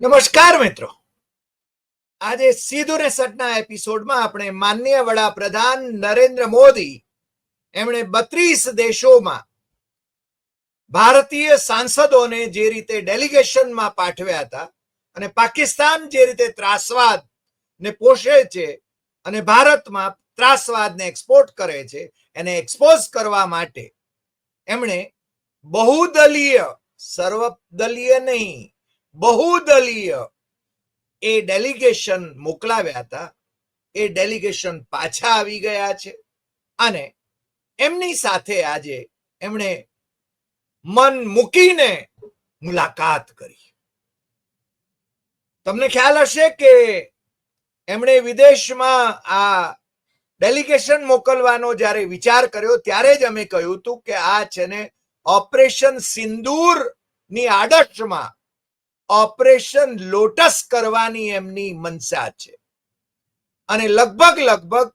નમસ્કાર મિત્રો. આજે સીધું ને સટના એપિસોડમાં આપણે માનનીય વડાપ્રધાન નરેન્દ્ર મોદી, એમણે બત્રીસ દેશોમાં ભારતીય સાંસદોને જે રીતે ડેલિગેશનમાં પાઠવ્યા હતા અને પાકિસ્તાન જે રીતે ત્રાસવાદ ને પોષે છે અને ભારતમાં ત્રાસવાદને એક્સપોર્ટ કરે છે, એને એક્સપોઝ કરવા માટે એમણે બહુદલીય સર્વદલીય નહીં બહુદલીય એ ડેલિગેશન મોકલાવ્યા હતા. એ ડેલિગેશન પાછા આવી ગયા છે. અને એમની સાથે આજે એમણે મન મૂકીને મુલાકાત કરી. તમને ખ્યાલ હશે કે એમણે વિદેશમાં આ ડેલિગેશન મોકલવાનો જ્યારે વિચાર કર્યો, ત્યારે જ અમે કહ્યું હતું કે આ છે ને ઓપરેશન સિંદૂરની આદર્શમાં ઓપરેશન લોટસ કરવાની એમની મનસા છે. અને લગભગ લગભગ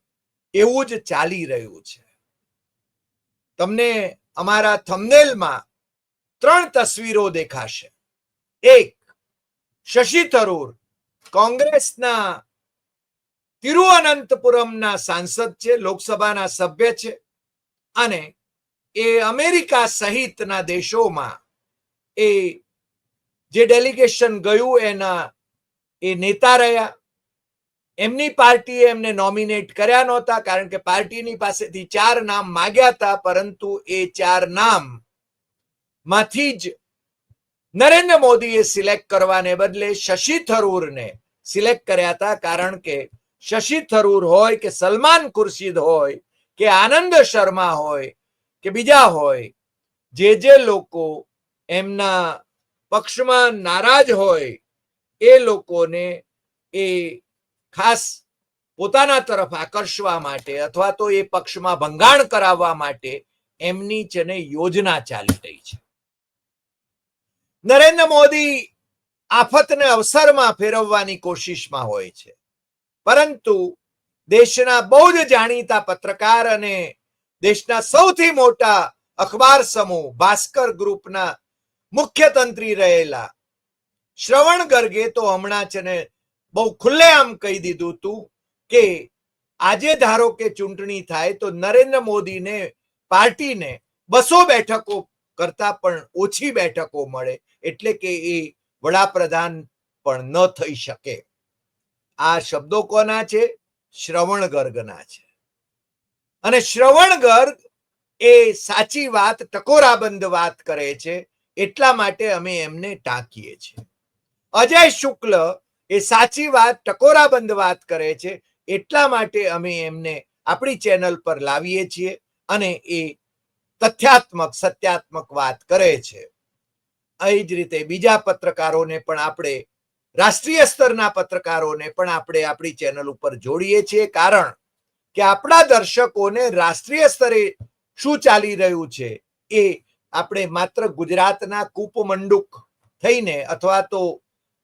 એવું જ ચાલી રહ્યું છે. તમને અમારા થમનેલમાં ત્રણ તસવીરો દેખાશે. એક, શશી થરૂર, કોંગ્રેસના તિરુઅનંતપુરમના સાંસદ છે, લોકસભાના સભ્ય છે. અને એ અમેરિકા સહિતના દેશોમાં એ જે ડેલિગેશન ગયું એના, એ નેતા રહ્યા. એમની પાર્ટીએ એમને નોમિનેટ કર્યા નહોતા કારણ કે પાર્ટીની પાસેથી ચાર નામ માગ્યા હતા, પરંતુ એ ચાર નામમાંથી જ નરેન્દ્ર મોદીએ સિલેક્ટ કરવાને બદલે શશી થરૂરને સિલેક્ટ કર્યા હતા કારણ કે શશી થરૂર હોય કે સલમાન ખુરશીદ હોય કે આનંદ શર્મા હોય કે બીજા હોય, જે જે લોકો એમના પક્ષમાં નારાજ હોય, એ લોકોને એ ખાસ પોતાના તરફ આકર્ષવા માટે અથવા તો એ પક્ષમાં ભંગાણ કરાવવા માટે એમની છે ને યોજના ચાલી રહી છે. નરેન્દ્ર મોદી આફતને અવસરમાં ફેરવવાની કોશિશમાં હોય છે. પરંતુ દેશના બહુ જ જાણીતા પત્રકાર અને દેશના સૌથી મોટા અખબાર સમૂહ ભાસ્કર ગ્રુપના મુખ્ય તંત્રી રહેલા. શ્રવણ ગર્ગે તો હમણાં છે ને બહુ ખુલ્લેઆમ કહી દીધું હતું કે આજે ધારો કે ચૂંટણી થાય તો નરેન્દ્ર મોદીને પાર્ટીને બસો બેઠકો કરતા પણ ઓછી બેઠકો મળે. એટલે કે એ વડાપ્રધાન પણ ન થઈ શકે. આ શબ્દો કોના છે? શ્રવણ ગર્ગના છે. અને શ્રવણ ગર્ગ એ સાચી વાત, ટકોરાબંધ વાત કરે છે. એટલા માટે અમે એમને ટાંકીએ છીએ. અજય શુક્લ એ સાચી વાત, ટકોરાબંધ વાત કરે છે, એટલા માટે અમે એમને આપણી ચેનલ પર લાવીએ છીએ અને એ તથ્યાત્મક, સત્યાત્મક વાત કરે છે. એ જ રીતે બીજા પત્રકારોને પણ આપણે, રાષ્ટ્રીય સ્તરના પત્રકારોને પણ આપણે આપણી ચેનલ ઉપર જોડીએ છીએ. કારણ કે આપણા દર્શકોને રાષ્ટ્રીય સ્તરે શું ચાલી રહ્યું છે એ આપણે માત્ર ગુજરાતના કૂપમંડુક થઈને અથવા તો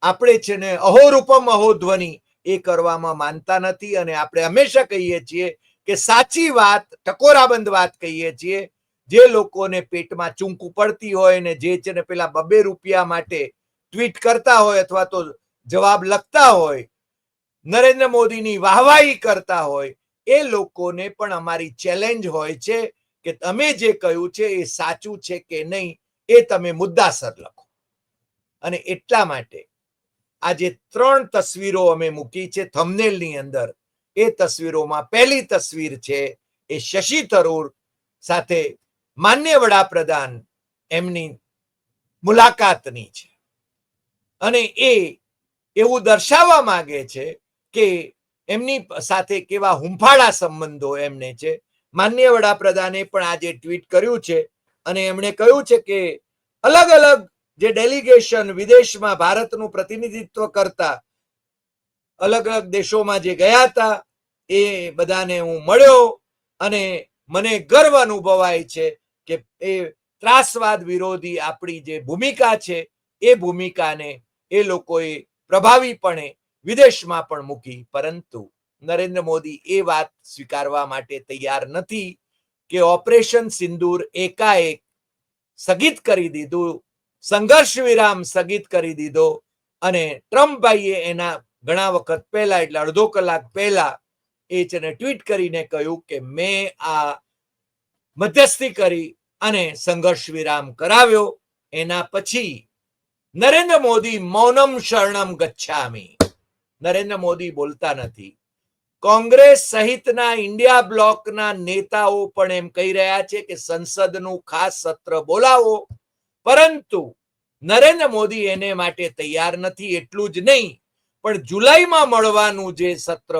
આપણે છે ને અહોરૂપમ અહોધ્વની એ કરવામાં માનતા નથી અને આપણે હંમેશા કહીએ છીએ કે સાચી વાત, ટકોરાબંધ વાત કહીએ છીએ. જે લોકોને પેટમાં ચૂંકું પડતી હોય ને જે છે ને પેલા બબે રૂપિયા માટે ટ્વીટ કરતા હોય અથવા તો જવાબ લખતા હોય, નરેન્દ્ર મોદીની વાહવાહી કરતા હોય, એ લોકોને પણ અમારી ચેલેન્જ હોય છે. કે તમે જે કહ્યું છે એ સાચું છે કે નહીં, એ તમે મુદ્દાસર લખો. અને એટલા માટે આજે ત્રણ તસવીરો અમે મૂકી છે થમનેલની અંદર. એ તસવીરોમાં પહેલી તસવીર છે એ શશી થરૂર સાથે માન્ય વડાપ્રધાન એમની મુલાકાતની છે. અને એ એવું દર્શાવવા માંગે છે કે એમની સાથે કેવા હુંફાળા સંબંધો એમને છે માન્ય વડાપ્રધાને પણ આજે ટ્વીટ કર્યું છે અને એમણે કહ્યું છે કે અલગ અલગ જે ડેલિગેશન વિદેશમાં ભારતનું પ્રતિનિધિત્વ કરતા અલગ અલગ દેશોમાં જે ગયા હતા, એ બધાને હું મળ્યો અને મને ગર્વ અનુભવાય છે કે એ ત્રાસવાદ વિરોધી આપણી જે ભૂમિકા છે, એ ભૂમિકાને એ લોકોએ પ્રભાવીપણે વિદેશમાં પણ મૂકી. પરંતુ નરેન્દ્ર મોદી એ વાત સ્વીકારવા માટે તૈયાર નથી કે ઓપરેશન સિંદૂર એકાએક સ્થગિત કરી દીધું, સંઘર્ષ વિરામ સ્થગિત કરી દીધો અને ટ્રમ્પભાઈએ એના ઘણા વખત પહેલા એટલે અડધો કલાક પહેલા એ છે ટ્વીટ કરીને કહ્યું કે મેં આ મધ્યસ્થી કરી અને સંઘર્ષ વિરામ કરાવ્યો. એના પછી નરેન્દ્ર મોદી મૌનમ શરણમ ગચ્છામી. નરેન્દ્ર મોદી બોલતા નથી. કોંગ્રેસ સહિતના ઇન્ડિયા બ્લોકના નેતાઓ પણ એમ કહી રહ્યા છે કે સંસદનું ખાસ સત્ર બોલાવો. પરંતુ નરેન્દ્ર મોદી એને માટે તૈયાર નથી, એટલું જ નહીં, પણ જુલાઈમાં મળવાનું જે સત્ર,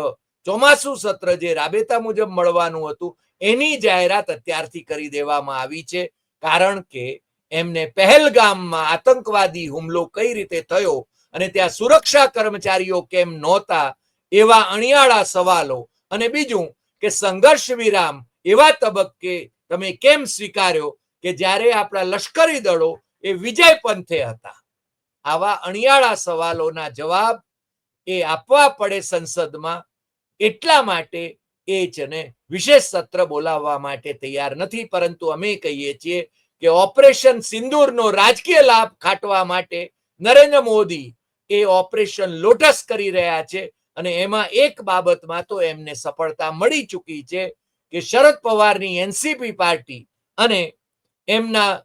ચોમાસુ સત્ર જે રાબેતા મુજબ મળવાનું હતું, એની જાહેરાત અત્યારથી કરી દેવામાં આવી છે. કારણ કે એમને પહેલગામમાં આતંકવાદી હુમલો કઈ રીતે થયો અને ત્યાં સુરક્ષા કર્મચારીઓ કેમ નહોતા એવા અણિયાળા સવાલો. અને બીજું કે સંઘર્ષ વિરામ એવા તબક્કે તમે કેમ સ્વીકાર્યો કે જ્યારે આપણા લશ્કરી દળો એ વિજય પંથે હતા? આવા અણિયાળા સવાલોના જવાબ એ આપવા પડે સંસદમાં એટલા માટે એ છે ને વિશેષ સત્ર બોલાવવા માટે તૈયાર નથી, પરંતુ અમે કહીએ છીએ કે ઓપરેશન સિંદૂરનો રાજકીય લાભ ખાટવા માટે નરેન્દ્ર મોદી એ ઓપરેશન લોટસ કરી રહ્યા છે. અને એમાં એક બાબતમાં તો એમને સફળતા મળી ચૂકી છે કે શરદ પવારની એનસીપી પાર્ટી અને એમના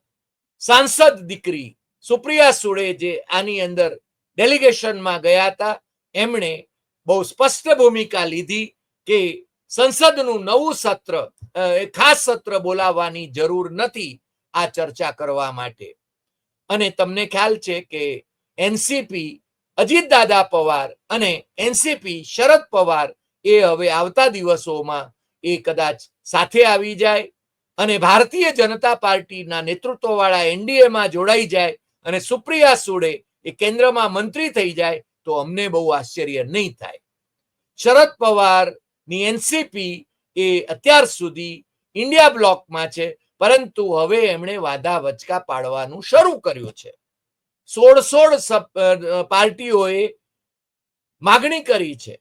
સાંસદ દીકરી સુપ્રિયા સુળે જે આની અંદર ડેલિગેશનમાં ગયા હતા, એમણે બહુ સ્પષ્ટ ભૂમિકા લીધી કે સંસદનું નવું સત્ર ખાસ સત્ર બોલાવવાની જરૂર નથી આ ચર્ચા કરવા માટે. અને તમને ખ્યાલ છે કે એનસીપી અજીત દાદા પવાર અને એનસીપી શરદ પવાર એ હવે આવતા દિવસોમાં એ કદાચ સાથે આવી જાય અને ભારતીય જનતા પાર્ટીના નેતૃત્વવાળા એનડીએમાં જોડાઈ જાય અને સુપ્રિયા સુડે એ કેન્દ્રમાં મંત્રી થઈ જાય તો અમને બહુ આશ્ચર્ય નહીં થાય. શરદ પવારની એનસીપી એ અત્યાર સુધી ઇન્ડિયા બ્લોકમાં છે, પરંતુ હવે એમણે વાદા વચકા પાડવાનું શરૂ કર્યું છે. સોળ સોળ પાર્ટીઓએ માગણી કરી છે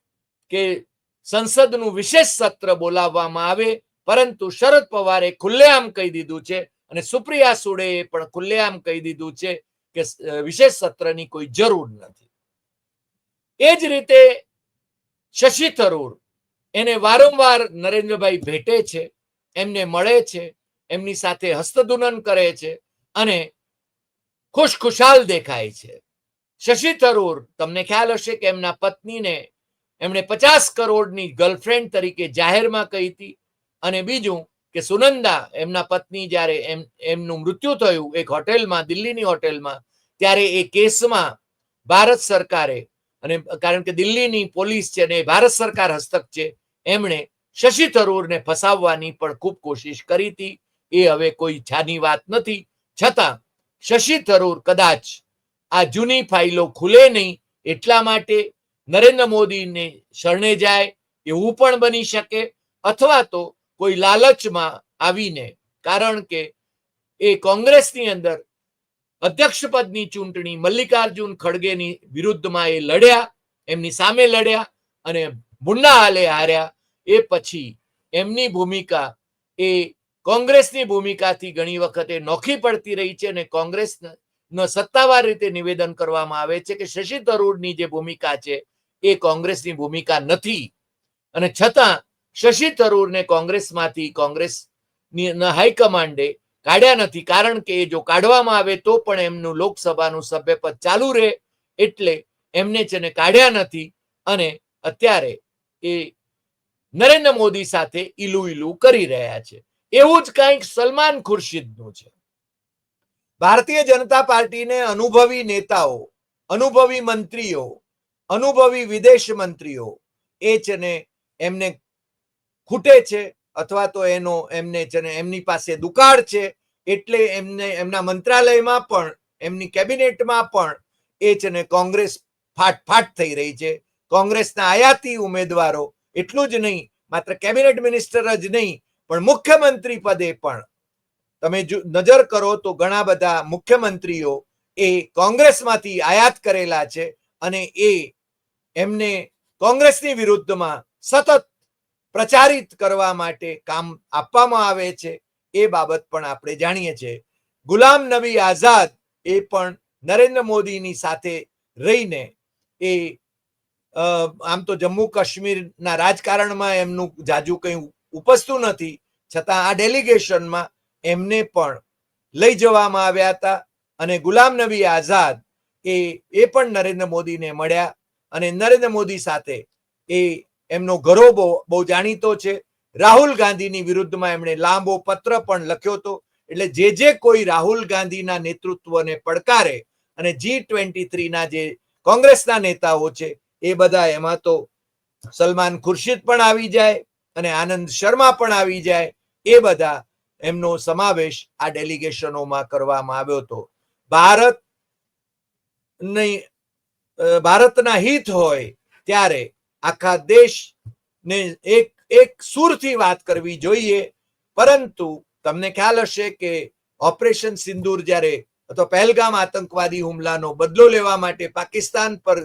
કે સંસદનું વિશેષ સત્ર બોલાવવામાં આવે, પરંતુ શરદ પવારે ખુલ્લેઆમ કહી દીધું છે અને સુપ્રિયા સુડેએ પણ ખુલ્લેઆમ કહી દીધું છે કે વિશેષ સત્રની કોઈ જરૂર નથી. એ જ રીતે શશી થરૂર એને વારંવાર નરેન્દ્રભાઈ ભેટે છે, એમને મળે છે, એમની સાથે હસ્તધૂનન કરે છે અને ખુશખુશાલ દેખાય છે. શશી થરૂર, તમને ખ્યાલ હશે કે એમના પત્નીને એમણે પચાસ કરોડની ગર્લફ્રેન્ડ તરીકે જાહેરમાં કહી હતી. અને બીજું કે સુનંદા, એમના પત્ની જ્યારે એમ, એમનું મૃત્યુ થયું એક હોટેલમાં, દિલ્હીની હોટેલમાં, ત્યારે એ કેસમાં ભારત સરકારે અને કારણ કે દિલ્હીની પોલીસ છે અને ભારત સરકાર હસ્તક છે, એમણે શશી થરૂરને ફસાવવાની પણ ખૂબ કોશિશ કરી હતી. એ હવે કોઈ છાની વાત નથી. છતાં શશી થરૂર કદાચ આ જૂની ફાઇલો ખુલે નહીં એટલા માટે નરેન્દ્ર મોદીને શરણે જાય એવું પણ બની શકે અથવા તો કોઈ લાલચમાં આવીને, કારણ કે એ કોંગ્રેસની અંદર અધ્યક્ષપદની ચૂંટણી મલ્લિકાર્જુન ખડગેની વિરુદ્ધમાં એ લડ્યા, એમની સામે લડ્યા અને મુન્ના હાલે હાર્યા. એ પછી એમની ભૂમિકા એ કોંગ્રેસની ભૂમિકાથી ઘણી વખતે નોખી પડતી રહી છે અને કોંગ્રેસ સત્તાવાર રીતે નિવેદન કરવામાં આવે છે કે શશી થરૂરની જે ભૂમિકા છે એ કોંગ્રેસની ભૂમિકા નથી. અને છતાં શશી થરૂરને કોંગ્રેસમાંથી કોંગ્રેસ હાઈકમાન્ડે કાઢ્યા નથી. કારણ કે એ જો કાઢવામાં આવે તો પણ એમનું લોકસભાનું સભ્યપદ ચાલુ રહે એટલે એમને છે ને કાઢ્યા નથી. અને અત્યારે એ નરેન્દ્ર મોદી સાથે ઈલુ ઈલુ કરી રહ્યા છે. એવું જ કંઈક સલમાન ખુરશીદનું છે. ભારતીય જનતા પાર્ટીને અનુભવી નેતાઓ, અનુભવી મંત્રીઓ, અનુભવી વિદેશ મંત્રીઓ એ છે ને એમને ખૂટે છે અથવા તો એનો એમને છે ને એમની પાસે દુકાળ છે એટલે એમને એમના મંત્રાલયમાં પણ, એમની કેબિનેટમાં પણ એ છે ને કોંગ્રેસ ફાટ ફાટ થઈ રહી છે. કોંગ્રેસના આયાતી ઉમેદવારો એટલું જ નહીં, માત્ર કેબિનેટ મિનિસ્ટર જ નહીં પણ મુખ્યમંત્રી પદે પણ તમે જો નજર કરો તો ઘણા બધા મુખ્યમંત્રીઓ એ કોંગ્રેસમાંથી આયાત કરેલા છે અને એ એમને કોંગ્રેસની વિરુદ્ધમાં સતત પ્રચારિત કરવા માટે કામ આપવામાં આવે છે, એ બાબત પણ આપણે જાણીએ છીએ. ગુલામ નબી આઝાદ એ પણ નરેન્દ્ર મોદીની સાથે રહીને એ આમ તો જમ્મુ કાશ્મીરના રાજકારણમાં એમનું જાજુ કંઈ ઉપસતું નથી. છતાં આ ડેલિગેશનમાં એમને પણ લઈ જવામાં આવ્યા હતા અને ગુલામ નબી આઝાદ એ એ પણ નરેન્દ્ર મોદીને મળ્યા અને નરેન્દ્ર મોદી સાથે એ એમનો ગરોબો બહુ જાણીતો છે. રાહુલ ગાંધીની વિરુદ્ધમાં એમણે લાંબો પત્ર પણ લખ્યો હતો. એટલે જે જે કોઈ રાહુલ ગાંધીના નેતૃત્વને પડકારે અને જી ટ્વેન્ટી થ્રીના જે કોંગ્રેસના નેતાઓ છે એ બધા એમાં તો સલમાન ખુરશીદ પણ આવી જાય અને આનંદ શર્મા પણ આવી જાય, એ બધા એમનો સમાવેશ આ ડેલિગેશનોમાં કરવામાં આવ્યો હતો. ભારત ભારતના હિત હોય ત્યારે આખા દેશને એક એક સુરથી વાત કરવી જોઈએ. પરંતુ તમને ખ્યાલ હશે કે ઓપરેશન સિંદૂર જ્યારે, અથવા પહેલગામ આતંકવાદી હુમલાનો બદલો લેવા માટે પાકિસ્તાન પર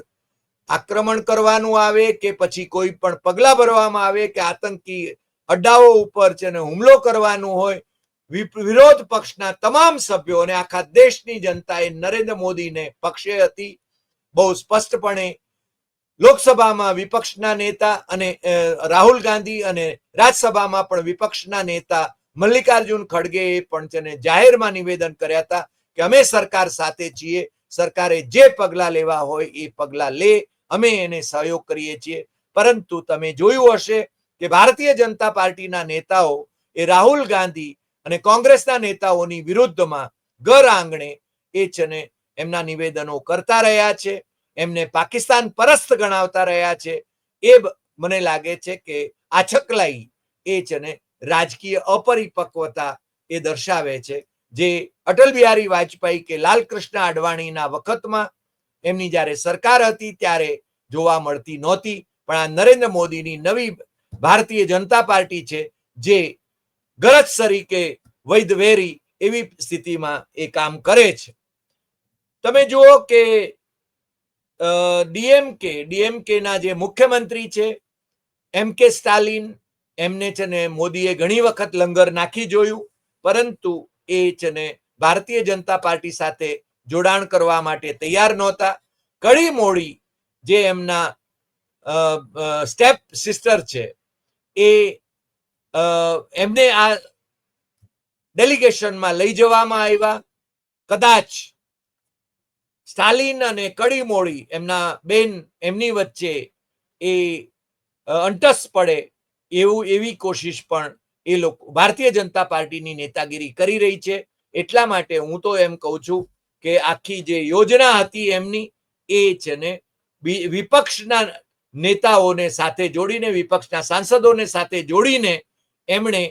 આક્રમણ કરવાનું આવે કે પછી કોઈ પણ પગલા ભરવામાં આવે કે આતંકી અડ્ડાઓ ઉપર છે હુમલો કરવાનું હોય વિરોધ પક્ષના તમામ સભ્યો અને આખા દેશની જનતાએ નરેન્દ્ર મોદીને પક્ષે હતી. બહુ સ્પષ્ટપણે લોકસભામાં વિપક્ષના નેતા અને રાહુલ ગાંધી અને રાજ્યસભામાં પણ વિપક્ષના નેતા મલ્લિકાર્જુન ખડગેએ પણ છે જાહેરમાં નિવેદન કર્યા હતા કે અમે સરકાર સાથે છીએ સરકારે જે પગલા લેવા હોય એ પગલા લે. અમે એને સહયોગ કરીએ છીએ. પરંતુ તમે જોયું હશે કે ભારતીય જનતા પાર્ટીના નેતાઓ એ રાહુલ ગાંધી અને કોંગ્રેસના નેતાઓની વિરુદ્ધમાં ઘર આંગણે એ છે એમના નિવેદનો કરતા રહ્યા છે. એમને પાકિસ્તાન પરસ્ત ગણાવતા રહ્યા છે. એ મને લાગે છે કે આ છકલાઈ એ છે ને રાજકીય અપરિપક્વતા એ દર્શાવે છે. જે અટલ બિહારી વાજપેયી કે લાલકૃષ્ણ અડવાણીના વખતમાં એમની જ્યારે સરકાર હતી ત્યારે જોવા મળતી નહોતી. પણ આ નરેન્દ્ર મોદીની નવી ભારતીય જનતા પાર્ટી છે, જે ગરજ વૈધ વેરી એવી સ્થિતિમાં એ કામ કરે છે. તમે જુઓ કે ડીએમકે ડીએમકે ના જે મુખ્યમંત્રી છે, એમ કે સ્ટાલિન, એમને છે ને મોદીએ ઘણી વખત લંગર નાખી જોયું. પરંતુ એ છે ને ભારતીય જનતા પાર્ટી સાથે જોડાણ કરવા માટે તૈયાર નહોતા. કડી મોડી જે એમના સ્ટેપ સિસ્ટર છે, એ એમને આ ડેલિગેશનમાં લઈ જવામાં આવ્યા. કદાચ સ્ટાલિન અને કડી મોડી એમના બેન એમની વચ્ચે એ અંટસ પડે એવું એવી કોશિશ પણ એ લોકો, ભારતીય જનતા પાર્ટીની નેતાગીરી કરી રહી છે. એટલા માટે હું તો એમ કહું છું કે આખી જે યોજના હતી એમની, એ છે ને વિપક્ષના નેતાઓને સાથે જોડીને, વિપક્ષના સાંસદોને સાથે જોડીને એમણે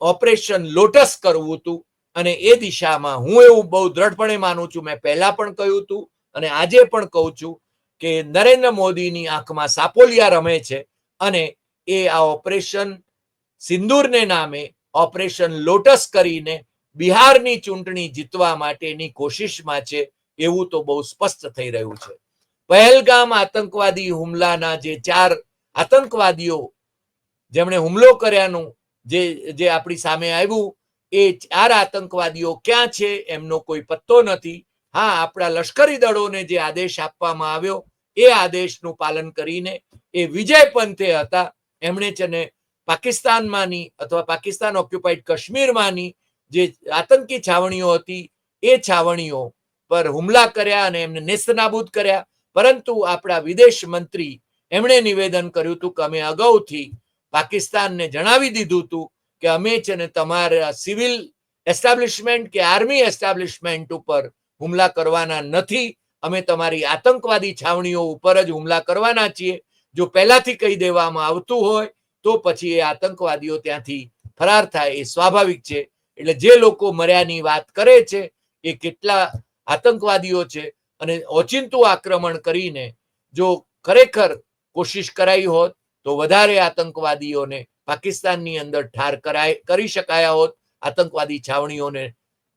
ઓપરેશન લોટસ કરવું હતું. અને એ દિશામાં હું એવું બહુ દ્રઢપણે માનું છું. મેં પહેલા પણ કહ્યું હતું અને આજે પણ કહું છું કે નરેન્દ્ર મોદીની આંખમાં સાપોલિયા રમે છે અને એ આ ઓપરેશન સિંદૂરને નામે ઓપરેશન લોટસ કરીને બિહારની ચૂંટણી જીતવા માટેની કોશિશમાં છે એવું તો બહુ સ્પષ્ટ થઈ રહ્યું છે. પહેલગામ આતંકવાદી હુમલાના જે ચાર આતંકવાદીઓ જેમણે હુમલો કર્યાનું જે જે આપણી સામે આવ્યું, એ ચાર આતંકવાદીઓ ક્યાં છે એમનો કોઈ પત્તો નથી. હા, આપણા લશ્કરી દળોને જે આદેશ આપવામાં આવ્યો, એ આદેશનું પાલન કરીને એ વિજય પંથે હતા. એમણે છે ને પાકિસ્તાનમાંની અથવા પાકિસ્તાન ઓક્યુપાઈડ કાશ્મીરમાંની જે આતંકી છાવણીઓ હતી, એ છાવણીઓ પર હુમલા કર્યા અને એમને નેસ્તનાબૂદ કર્યા. પરંતુ આપણા વિદેશ મંત્રી એમણે નિવેદન કર્યું હતું કે અમે અગાઉથી પાકિસ્તાનને જણાવી દીધું હતું કે અમે છે ને તમારા સિવિલ એસ્ટાબ્લિશમેન્ટ કે આર્મી એસ્ટાબ્લિશમેન્ટ ઉપર હુમલા કરવાના નથી. અમે તમારી આતંકવાદી છાવણીઓ ઉપર જ હુમલા કરવાના છીએ. જો પહેલાથી કહી દેવામાં આવતું હોય તો પછી એ આતંકવાદીઓ ત્યાંથી ફરાર થાય, એ સ્વાભાવિક છે. એટલે જે લોકો મર્યાની વાત કરે છે, એ કેટલા આતંકવાદીઓ છે. અને ઓચિંતું આક્રમણ કરીને જો ખરેખર કોશિશ કરાઈ હોત, તો વધારે આતંકવાદીઓને પાકિસ્તાનની અંદર ઠાર કરાય, કરી શકાયા હોત, આતંકવાદી છાવણીઓને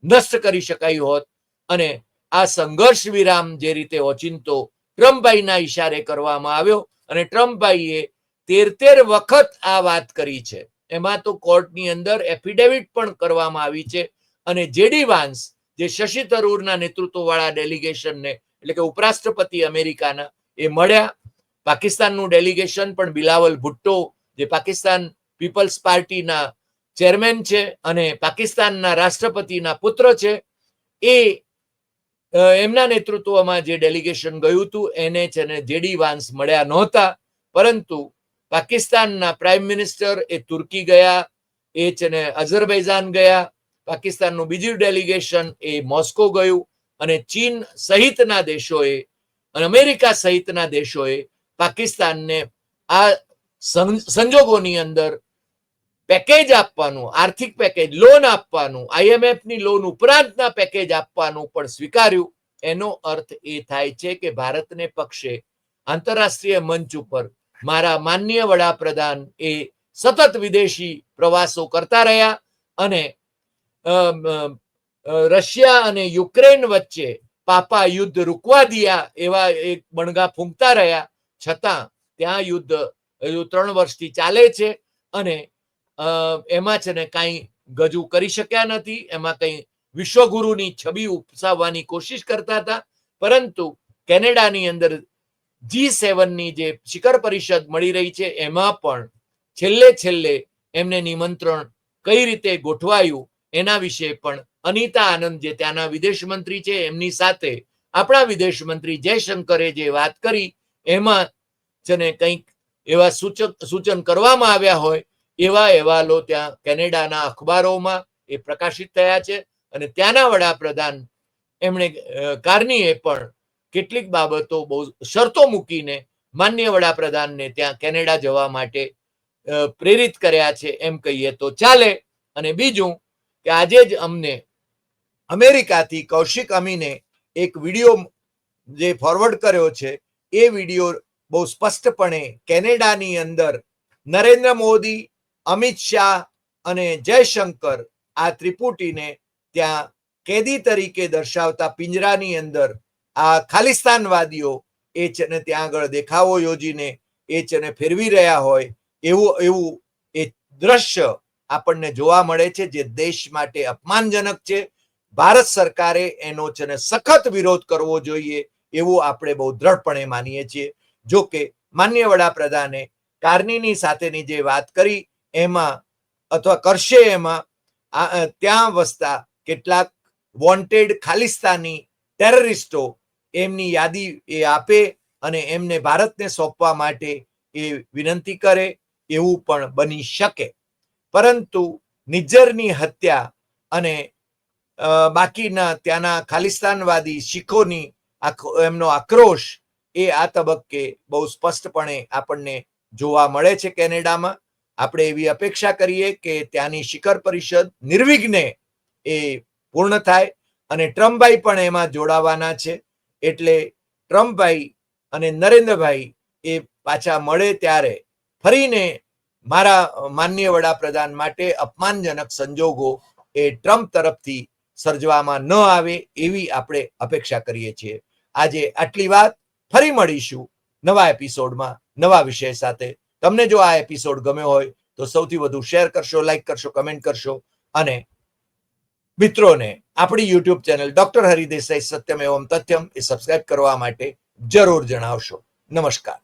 નષ્ટ કરી શકાઈ હોત. અને આ સંઘર્ષ વિરામ જે રીતે ઓચિંતો ટ્રમ્પભાઈના ઈશારે કરવામાં આવ્યો, અને ટ્રમ્પભાઈએ તેર તેર વખત આ વાત કરી છે. એમાં તો કોર્ટની અંદર એફિડેવિટ પણ કરવામાં આવી છે અને જેડી વાન્સ, જે શશી તરૂરના નેતૃત્વવાળા ડેલિગેશનને, એટલે કે ઉપરાષ્ટ્રપતિ અમેરિકાના, એ મળ્યા. પાકિસ્તાનનું ડેલિગેશન પણ બિલાવલ ભુટ્ટો, જે પાકિસ્તાન પીપલ્સ પાર્ટીના ચેરમેન છે અને પાકિસ્તાનના રાષ્ટ્રપતિના પુત્ર છે, એ એમના નેતૃત્વમાં જે ડેલિગેશન ગયું હતું, એને છે ને જેડી વાન્સ મળ્યા નહોતા. પરંતુ પાકિસ્તાનના પ્રાઇમ મિનિસ્ટર એ તુર્કી ગયા, એ છે ને અઝરબૈજાન ગયા પાકિસ્તાનનું બીજું ડેલિગેશન એ મોસ્કો ગયું અને ચીન સહિતના દેશોએ અને અમેરિકા સહિતના દેશોએ પાકિસ્તાનને આ સંજોગોની અંદર પેકેજ આપવાનું, આર્થિક પેકેજ લોન આપવાનું આઈએમએફની લોન ઉપરાંતના પેકેજ આપવાનું પણ સ્વીકાર્યું. એનો અર્થ એ થાય છે કે ભારતને પક્ષે આંતરરાષ્ટ્રીય મંચ ઉપર મારા માન્ય વડાપ્રધાન એ સતત વિદેશી પ્રવાસો કરતા રહ્યા અને રશિયા અને યુક્રેન વચ્ચે પાપા યુદ્ધ રૂકવા દિયા એવા એક બણગા ફૂંકતા રહ્યા. છતાં ત્યાં યુદ્ધ ત્રણ વર્ષથી ચાલે છે અને એમાં છે ને કાંઈ ગજુ કરી શક્યા નથી. એમાં કંઈ વિશ્વગુરુની છબી ઉપસાવવાની કોશિશ કરતા હતા. પરંતુ કેનેડાની અંદર જી સેવનની જે શિખર પરિષદ મળી રહી છે, એમાં પણ છેલ્લે છેલ્લે એમને નિમંત્રણ કઈ રીતે ગોઠવાયું એના વિશે પણ અનિતા આનંદ, જે ત્યાંના વિદેશ મંત્રી છે, એમની સાથે આપણા વિદેશ મંત્રી જયશંકરે જે વાત કરી, એમાં છે ને કંઈક એવા સૂચક, સૂચન કરવામાં આવ્યા હોય, એવા અહેવાલો ત્યાં કેનેડાના અખબારોમાં એ પ્રકાશિત થયા છે અને ત્યાંના વડાપ્રધાન એમણે કાર્નીએ પણ કેટલીક બાબતો બહુ શરતો મૂકીને માન્ય વડાપ્રધાનને ત્યાં કેનેડા જવા માટે પ્રેરિત કર્યા છે એમ કહીએ તો ચાલે. અને બીજું કે આજે જ અમને અમેરિકાથી કૌશિક અમીને એક વીડિયો જે ફોરવર્ડ કર્યો છે, એ વીડિયો બહુ સ્પષ્ટપણે કેનેડાની અંદર નરેન્દ્ર મોદી, અમિત શાહ અને જયશંકર આ ત્રિપુટીને ત્યાં કેદી તરીકે દર્શાવતા પિંજરાની અંદર આ ખાલિસ્તાનવાદીઓ એ છે ને ત્યાં આગળ દેખાવો યોજીને એ છે ને ફેરવી રહ્યા હોય એવું એવું એ દ્રશ્ય આપણને જોવા મળે છે જે દેશ માટે અપમાનજનક છે. ભારત સરકારે એનો છે સખત વિરોધ કરવો જોઈએ એવું આપણે બહુ દ્રઢપણે માનીએ છીએ. જો કે માન્ય વડાપ્રધાને કાર્નીની સાથેની જે વાત કરી એમાં અથવા કરશે એમાં ત્યાં વસતા કેટલાક વોન્ટેડ ખાલિસ્તાની ટેરરિસ્ટો એમની યાદી એ આપે અને એમને ભારતને સોંપવા માટે એ વિનંતી કરે એવું પણ બની શકે. પરંતુ નિજ્જરની હત્યા અને બાકીના ત્યાંના ખાલિસ્તાનવાદી શીખોની એમનો આક્રોશ એ આ તબક્કે બહુ સ્પષ્ટપણે આપણને જોવા મળે છે કેનેડામાં. આપણે એવી અપેક્ષા કરીએ કે ત્યાંની શિખર પરિષદ નિર્વિઘ્ને એ પૂર્ણ થાય અને ટ્રમ્પભાઈ પણ એમાં જોડાવાના છે. એટલે ટ્રમ્પભાઈ અને નરેન્દ્રભાઈ એ પાછા મળે ત્યારે ફરીને મારા માન્ય વડાપ્રધાન માટે અપમાનજનક સંજોગો એ ટ્રમ્પ તરફથી સર્જવામાં ન આવે એવી આપણે અપેક્ષા કરીએ છીએ. આજે આટલી વાત, ફરી મળીશું નવા એપિસોડમાં નવા વિષય સાથે. તમને જો આ એપિસોડ ગમ્યો હોય તો સૌથી વધુ શેર કરશો, લાઈક કરશો, કમેન્ટ કરશો અને મિત્રોને આપણી YouTube channel doctor Hari Desai Satyam Evam Tathyam એ સબસ્ક્રાઇબ કરવા માટે જરૂર જણાવશો. નમસ્કાર.